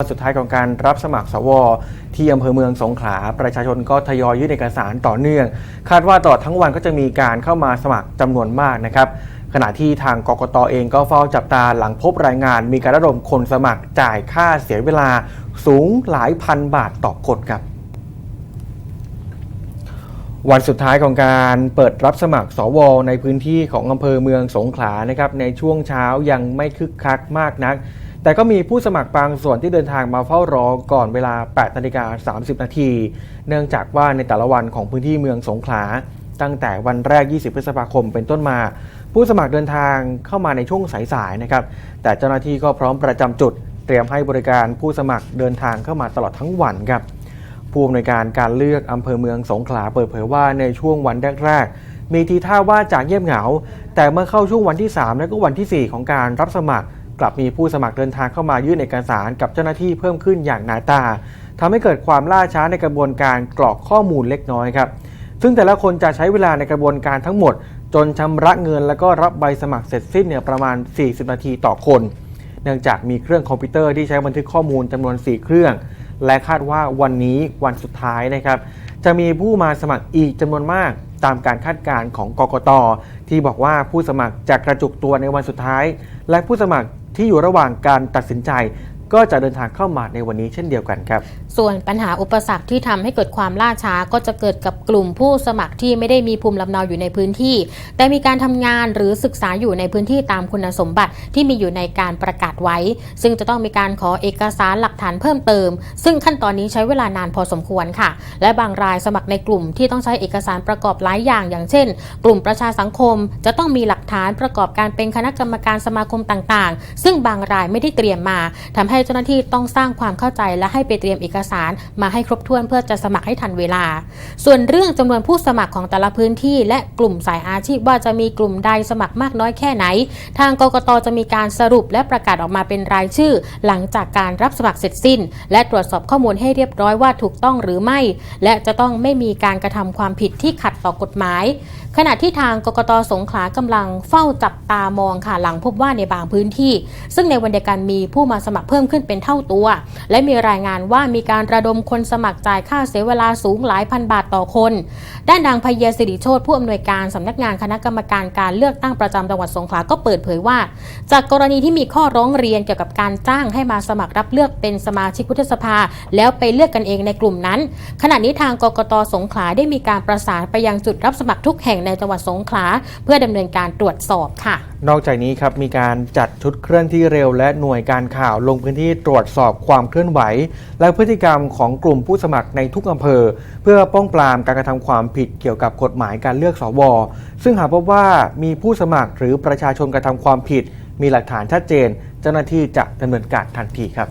สุดท้ายของการรับสมัครสว ที่อำเภอเมืองสงขลา ประชาชนก็ทยอยยื่นเอกสารต่อเนื่อง คาดว่าตลอดทั้งวันก็จะมีการเข้ามาสมัครจำนวนมากนะครับ ขณะที่ทางกกตเองก็เฝ้าจับตาหลังพบรายงาน มีการระดมคนสมัครจ่ายค่าเสียเวลาสูงหลายพันบาทต่อคนครับวันสุดท้ายของการเปิดรับสมัครสวในพื้นที่ของอำเภอเมืองสงขลานะครับในช่วงเช้ายังไม่คึกคักมากนัก แต่ก็มีผู้สมัครบางส่วนที่เดินทางมาเฝ้ารอก่อนเวลา 8 นาฬิกา 30 นาที เนื่องจากว่าในแต่ละวันของพื้นที่เมืองสงขลา ตั้งแต่วันแรก 20 พฤษภาคมเป็นต้นมา ผู้สมัครเดินทางเข้ามาในช่วงสายๆนะครับ แต่เจ้าหน้าที่ก็พร้อมประจำจุด เตรียมให้บริการผู้สมัครเดินทางเข้ามาตลอดทั้งวันครับ ผู้อำนวยการการเลือกอำเภอเมืองสงขลาเปิดเผยว่าในช่วงวันแรกๆมีทีท่าว่าจากเงียบเหงา แต่เมื่อเข้าช่วงวันที่ 3 และก็วันทีสี่4 ของการรับสมัคร กลับมีผู้สมัครเดินทางเข้ามายื่นเอกสารกับเจ้าหน้าที่เพิ่มขึ้นอย่างหนาตาทำให้เกิดความล่าช้าในกระบวนการกรอกข้อมูลเล็กน้อยครับซึ่งแต่ละคนจะใช้เวลาในกระบวนการทั้งหมด จนชำระเงิน แล้วก็รับใบสมัครเสร็จสิ้นเนี่ยประมาณ 40 นาทีต่อคน เนื่องจากมีเครื่องคอมพิวเตอร์ที่ใช้บันทึกข้อมูลจำนวน 4 เครื่อง และคาดว่าวันนี้วันสุดท้ายนะครับจะมีผู้มาสมัครอีกจำนวนมากตามการคาดการณ์ของกกตที่บอกว่าผู้สมัครจะกระจุกตัวในวันสุดท้าย และผู้สมัคร ที่อยู่ระหว่างการตัดสินใจ ก็จะเดินทางเข้ามาในวันนี้เช่นเดียวกันครับ ส่วนปัญหาอุปสรรคที่ทำให้เกิดความล่าช้าก็จะเกิดกับกลุ่มผู้สมัครที่ไม่ได้มีภูมิลำเนาอยู่ในพื้นที่ แต่มีการทำงานหรือศึกษาอยู่ในพื้นที่ตามคุณสมบัติที่มีอยู่ในการประกาศไว้ ซึ่งจะต้องมีการขอเอกสารหลักฐานเพิ่มเติม ซึ่งขั้นตอนนี้ใช้เวลานานพอสมควรค่ะ และบางรายสมัครในกลุ่มที่ต้องใช้เอกสารประกอบหลายอย่าง อย่างเช่น กลุ่มประชาสังคมจะต้องมีหลักฐานประกอบการเป็นคณะกรรมการสมาคมต่างๆ ซึ่งบางรายไม่ได้เตรียมมาทำให้เจ้าหน้าที่ต้องสร้างความเข้าใจและให้ไปเตรียมเอกสารมาให้ครบถ้วนเพื่อจะสมัครให้ทันเวลา ส่วนเรื่องจำนวนผู้สมัครของแต่ละพื้นที่ และกลุ่มสายอาชีพว่าจะมีกลุ่มใดสมัครมากน้อยแค่ไหน ทางกกตจะมีการสรุปและประกาศออกมาเป็นรายชื่อ หลังจากการรับสมัครเสร็จสิ้น และตรวจสอบข้อมูลให้เรียบร้อยว่าถูกต้องหรือไม่ และจะต้องไม่มีการกระทำความผิดที่ขัดต่อกฎหมาย ขณะที่ทางกกตสงขลากำลังเฝ้าจับตามองค่ะหลังพบว่าในบางพื้นที่ ซึ่งในวันเดียวกันมีผู้มาสมัครเพิ่มขึ้นเป็นเท่าตัว และมีรายงานว่ามีการระดมคนสมัครจ่ายค่าเสียเวลาสูงหลายพันบาทต่อคน ด้านนางพเยสิริโชตผู้อำนวยการสำนักงานคณะกรรมการการเลือกตั้งประจำจังหวัดสงขลาก็เปิดเผยว่า จากกรณีที่มีข้อร้องเรียนเกี่ยวกับการจ้างให้มาสมัครรับเลือกเป็นสมาชิกวุฒิสภา แล้วไปเลือกกันเองในกลุ่มนั้น ขณะนี้ทางกกตสงขลาได้มีการประสานไปยังจุดรับสมัครทุกแห่งในจังหวัดสงขลาเพื่อดำเนินการตรวจสอบค่ะนอกจากนี้ครับมีการจัดชุดเคลื่อนที่เร็ว และหน่วยการข่าวลงพื้นที่ตรวจสอบความเคลื่อนไหว และพฤติกรรมของกลุ่มผู้สมัครในทุกอำเภอ เพื่อป้องปรามการกระทำความผิดเกี่ยวกับกฎหมายการเลือกสว ซึ่งหากพบว่ามีผู้สมัครหรือประชาชนกระทำความผิด มีหลักฐานชัดเจน เจ้าหน้าที่จะดำเนินการทันทีครับ